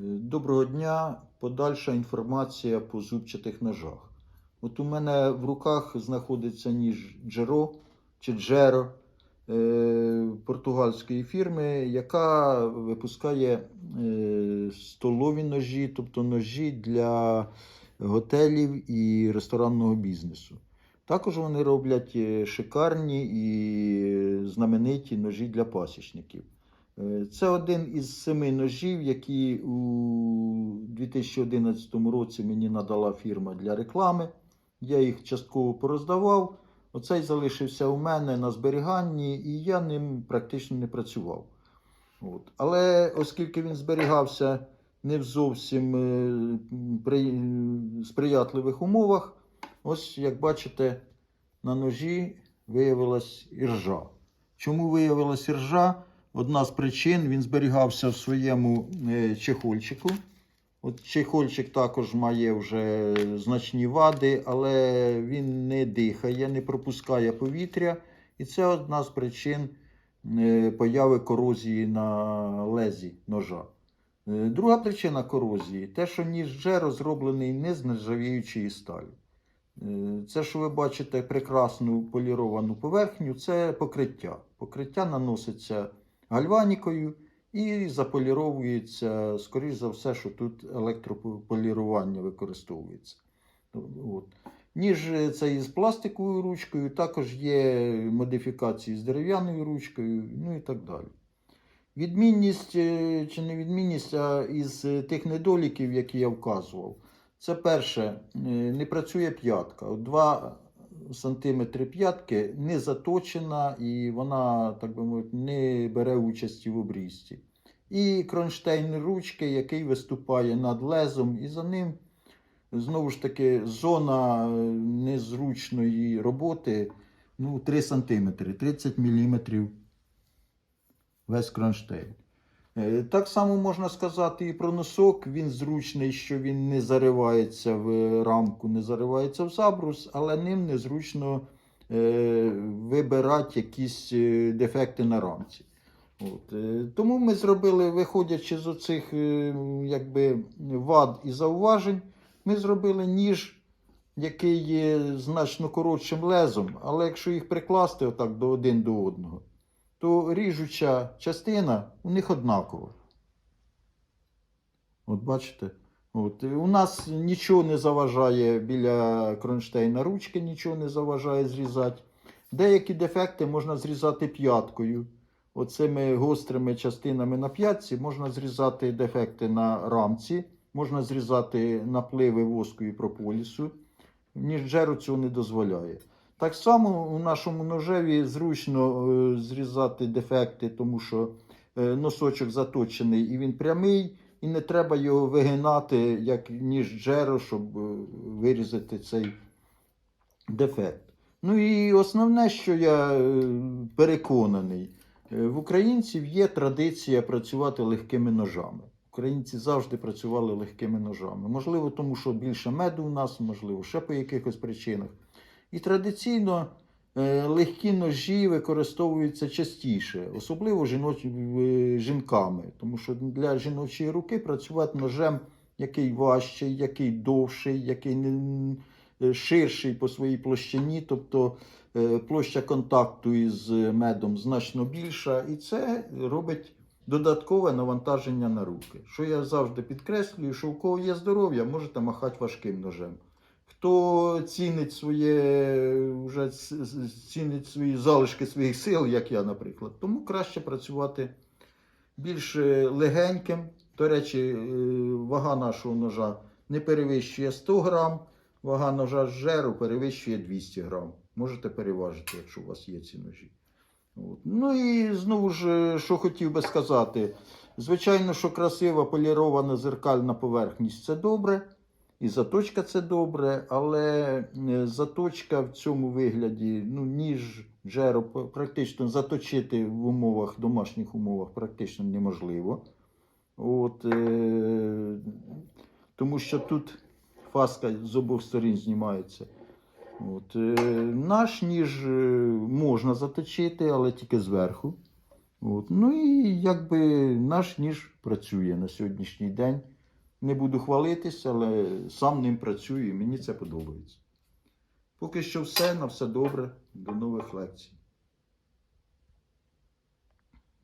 Доброго дня. Подальша інформація по зубчатих ножах. От у мене в руках знаходиться ніж Джеро чи Джеро е, португальської фірми, яка випускає е, столові ножі, тобто ножі для готелів і ресторанного бізнесу. Також вони роблять е, шикарні і знамениті ножі для пасічників. Е, Це один із семи ножів, які у 2011 році мені надала фірма для реклами. Я їх частково пороздавав. Оцей залишився у мене на зберіганні, і я ним практично не працював. От. Але оскільки він зберігався не в зовсім е, при... сприятливих умовах, ось як бачите, на ножі виявилась іржа. Чому виявилась іржа? Одна з причин він зберігався в своєму е, чехольчику. От чехольчик також має вже значні вади, але він не дихає, не пропускає повітря. І це одна з причин е, появи корозії на лезі ножа. Е, Друга причина корозії те, що ніж Джеро зроблений не з нержавіючої сталі. Це, що ви бачите, прекрасну поліровану поверхню, це покриття. Покриття наноситься гальванікою і заполіровується, скоріш за все, що тут електрополірування використовується. От. Ніж це із пластиковою ручкою, також є модифікації з дерев'яною ручкою, ну і так далі. Відмінність е, чи не відмінність, а із е, тих недоліків, які я вказував, це перше, е, не працює п'ятка. От 2 см п'ятки не заточена і вона, так би мовити, не бере участі в обрізці. І кронштейн ручки, який виступає над лезом, і за ним знову ж таки зона е, незручної роботи ну, 3 см, 30 мм весь кронштейн. Е, Так само можна сказати і про носок. Він зручний, що він не заривається в рамку, не заривається в забрус, але ним незручно е, вибирати якісь е, дефекти на рамці. От. Тому ми зробили, виходячи з оцих якби, вад і зауважень, ми зробили ніж, який є значно коротшим лезом, але якщо їх прикласти отак до один до одного, то ріжуча частина у них однакова. От бачите? От. У нас нічого не заважає біля кронштейна ручки, нічого не заважає зрізати. Деякі дефекти можна зрізати п'яткою. Оцими гострими частинами на п'ятці можна зрізати дефекти на рамці, можна зрізати напливи воску і прополісу. Ніж джеру цього не дозволяє. Так само у нашому ножеві зручно е, зрізати дефекти, тому що е, носочок заточений і він прямий, і не треба його вигинати, як ніж джеро, щоб е, вирізати цей дефект. Ну і основне, що я переконаний, в українців є традиція працювати легкими ножами. Українці завжди працювали легкими ножами. Можливо, тому що більше меду у нас, можливо, ще по якихось причинах. І традиційно е, легкі ножі використовуються частіше, особливо е, жінками, тому що для жіночої руки працювати ножем, який важчий, який довший, який не... е, ширший по своїй площині, тобто площа контакту із медом значно більша, і це робить додаткове навантаження на руки. Що я завжди підкреслюю, що у кого є здоров'я, можете махати важким ножем. Хто цінить своє, вже цінить свої залишки своїх сил, як я, наприклад, тому краще працювати більш е, легеньким. До речі, е, вага нашого ножа не перевищує 100 грам, вага ножа з жеру перевищує 200 грам. Можете переважити, якщо у вас є ці ножі. От. Ну і знову ж, е, що хотів би сказати. Звичайно, що красива полірована зеркальна поверхність це добре. І заточка це добре, але е, заточка в цьому вигляді, ну, ніж джеро практично заточити в умовах, домашніх умовах практично неможливо. От, е, тому що тут фаска з обох сторін знімається. От, е, наш ніж е, можна заточити, але тільки зверху. От. Ну і якби наш ніж працює на сьогоднішній день. Не буду хвалитися, але сам ним працюю і мені це подобається. Поки що все, на все добре. До нових лекцій.